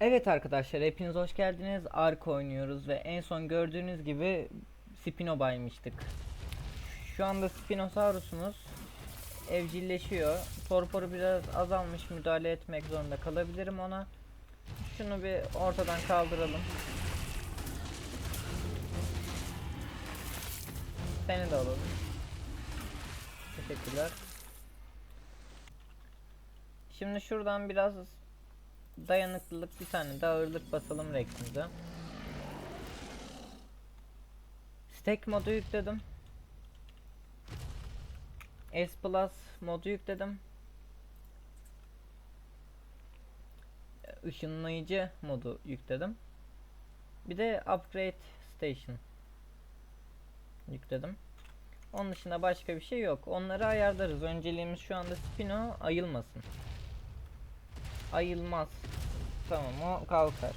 Evet arkadaşlar hepiniz hoş geldiniz. Ark oynuyoruz ve en son gördüğünüz gibi Spino baymıştık. Şu anda Spinosaurus'umuz evcilleşiyor. Torporu biraz azalmış müdahale etmek zorunda kalabilirim ona. Şunu bir ortadan kaldıralım. Seni de alalım. Teşekkürler. Şimdi şuradan biraz dayanıklılık bir tane de ağırlık basalım Rex'imize. Stack modu yükledim. S Plus modu yükledim. Işınlayıcı modu yükledim. Bir de Upgrade Station yükledim. Onun dışında başka bir şey yok. Onları ayarlarız. Önceliğimiz şu anda Spino ayılmasın. Ayılmaz. Tamam o kalkar.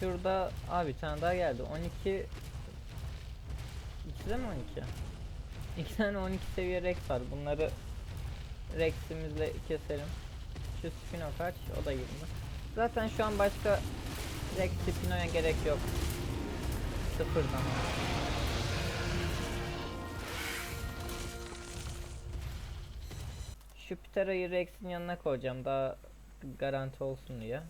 Şurada abi bir tane daha geldi. 12 İkisi de mi 12? İki tane 12 seviye Rex var. Bunları Rex'imizle keselim. Şu Spino kaç? O da 20. Zaten şu an başka Rex Spino'ya gerek yok. Sıfırdan. Şu Ptera'yı Rex'in yanına koyacağım daha garanti olsun diye.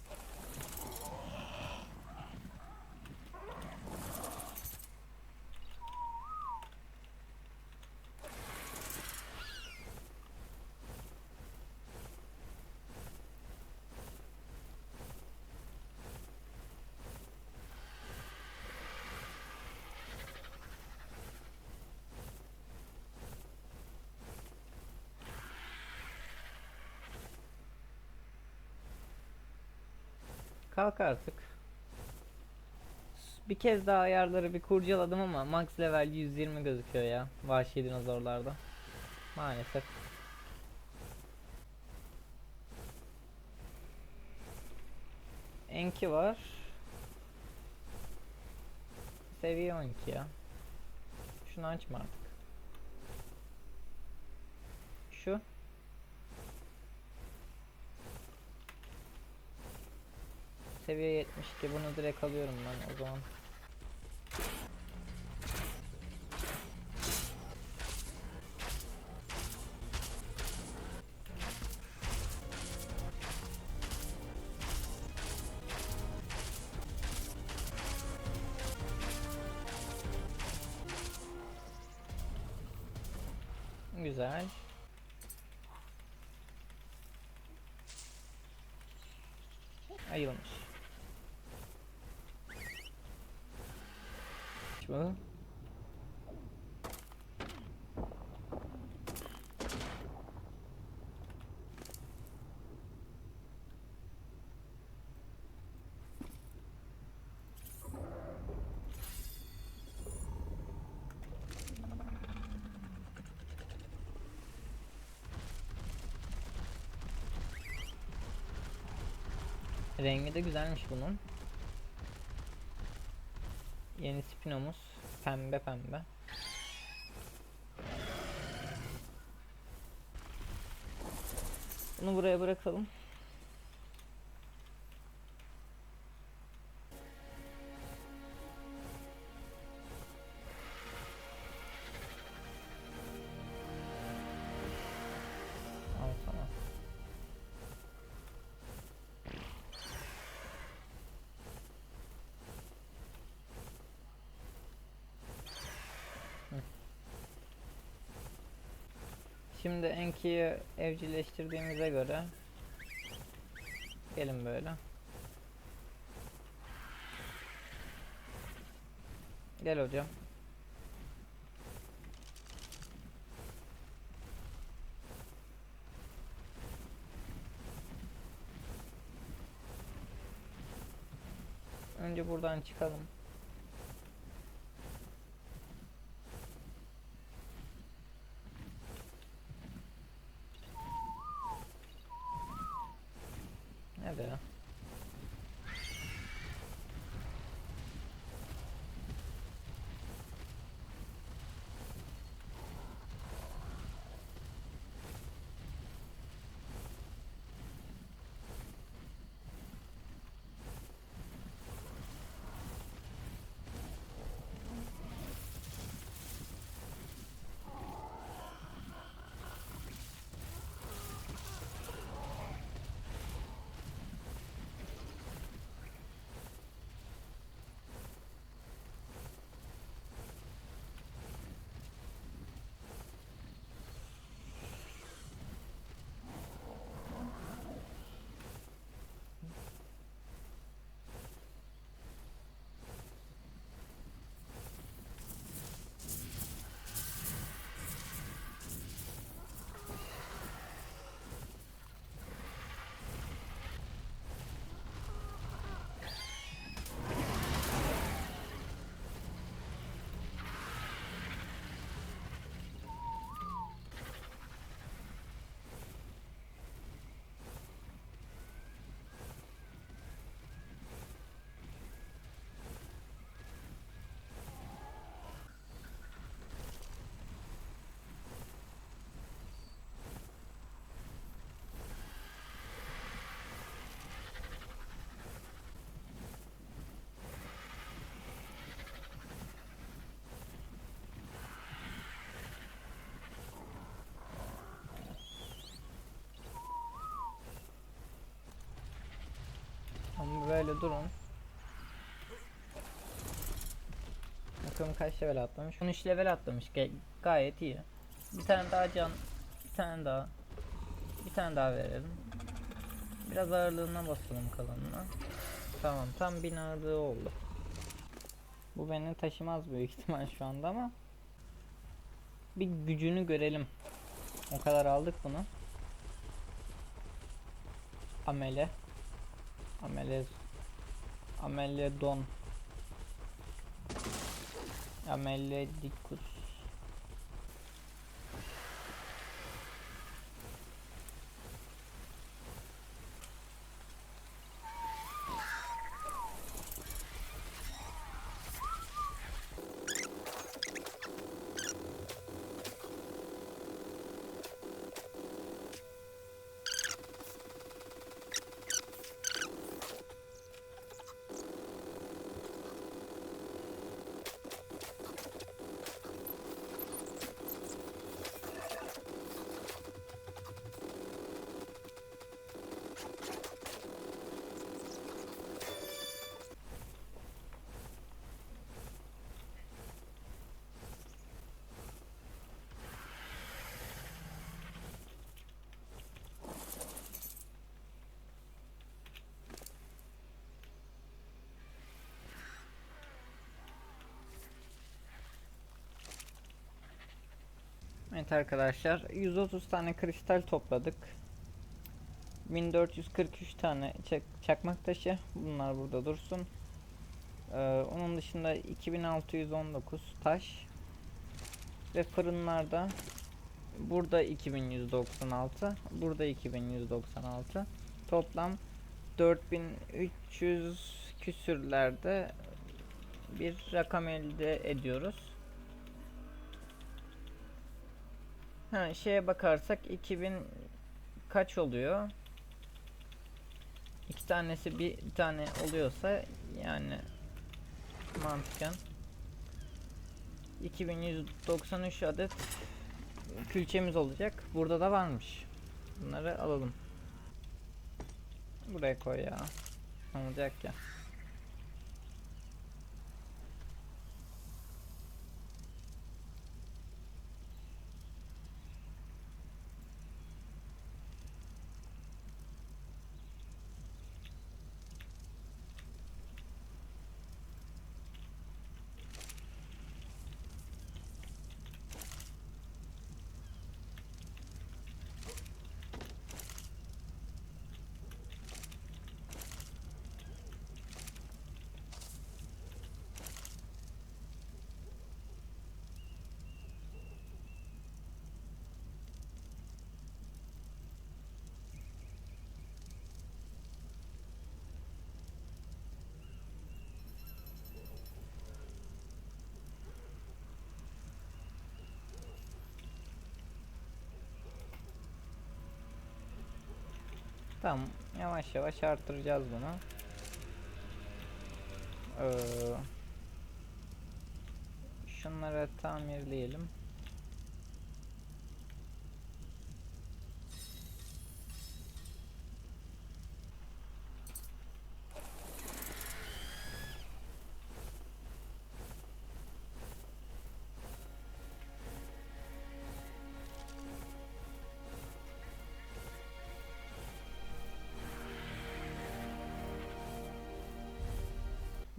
Kalk artık. Bir kez daha ayarları bir kurcaladım ama max level 120 gözüküyor ya vahşi dinozorlarda. Maalesef. Enki var. Seviye 12 ya. Şunu açma artık. Şu. Seviye 72 bunu direkt alıyorum ben o zaman. Güzel. Ayılmış. Bu. Rengi de güzelmiş bunun. Yeni spinomuz pembe pembe. Bunu buraya bırakalım. Şimdi Enki'yi evcilleştirdiğimize göre gelin böyle. Gel hocam. Önce buradan çıkalım. Yeah. Ya? Şöyle durun. Bakalım kaç level atlamış. 13 level atlamış. Ga- gayet iyi. Bir tane daha can. Bir tane daha. Bir tane daha verelim. Biraz ağırlığına basalım kalanına. Tamam tam 1000 ağırlığı oldu. Bu beni taşımaz büyük ihtimal şu anda ama bir gücünü görelim. O kadar aldık bunu. Amele. Amele. Amele don. Amele dikus. Evet arkadaşlar 130 tane kristal topladık. 1443 tane çak- çakmak taşı. Bunlar burada dursun. Ee, onun dışında 2619 taş ve fırınlarda burada 2196, burada 2196. Toplam 4300 küsürlerde bir rakam elde ediyoruz. Ha şeye bakarsak 2000 kaç oluyor? İki tanesi bir, tane oluyorsa yani mantıken 2193 adet külçemiz olacak. Burada da varmış. Bunları alalım. Buraya koy ya. Olacak ya? Tamam yavaş yavaş artıracağız bunu. Ee, şunları tamirleyelim.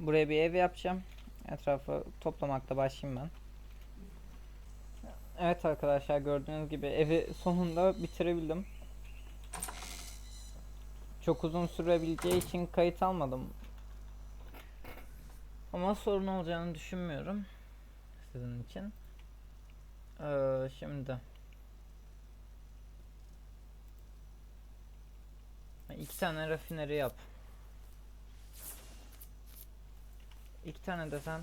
Buraya bir ev yapacağım. Etrafı toplamakta başlayayım ben. Evet arkadaşlar gördüğünüz gibi evi sonunda bitirebildim. Çok uzun sürebileceği için kayıt almadım. Ama sorun olacağını düşünmüyorum. Sizin için. Ee, şimdi. iki tane rafineri yap. İki tane de sen.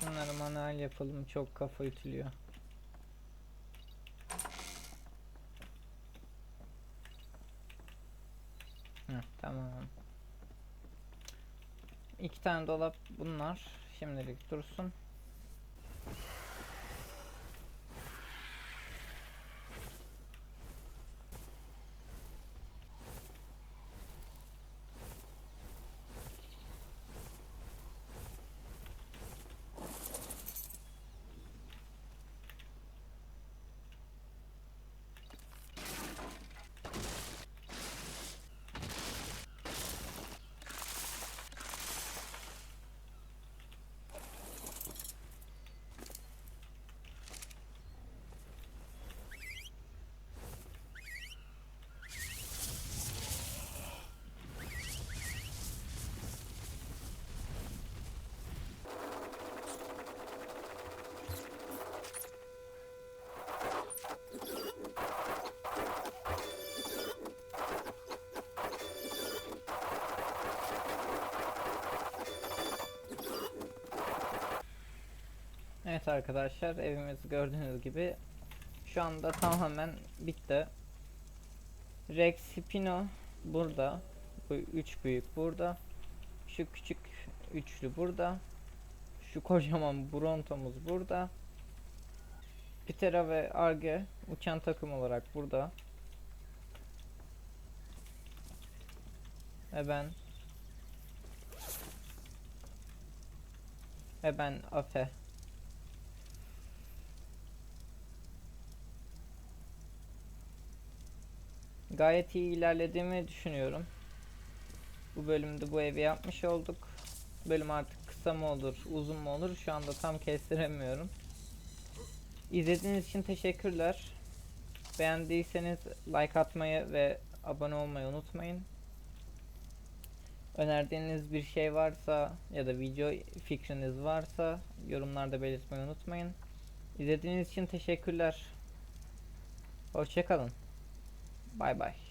Şunları manuel yapalım çok kafa ütülüyor. İki tane dolap bunlar şimdilik dursun. Arkadaşlar evimiz gördüğünüz gibi şu anda tamamen bitti. Rex Spino burada. Bu üç büyük burada. Şu küçük üçlü burada. Şu kocaman Bronto'muz burada. Pitera ve Arge uçan takım olarak burada. Ve ben ve ben Afe. Gayet iyi ilerlediğimi düşünüyorum. Bu bölümde bu evi yapmış olduk. Bölüm artık kısa mı olur, uzun mu olur şu anda tam kestiremiyorum. İzlediğiniz için teşekkürler. Beğendiyseniz like atmayı ve abone olmayı unutmayın. Önerdiğiniz bir şey varsa ya da video fikriniz varsa yorumlarda belirtmeyi unutmayın. İzlediğiniz için teşekkürler. Hoşçakalın. Bay bay.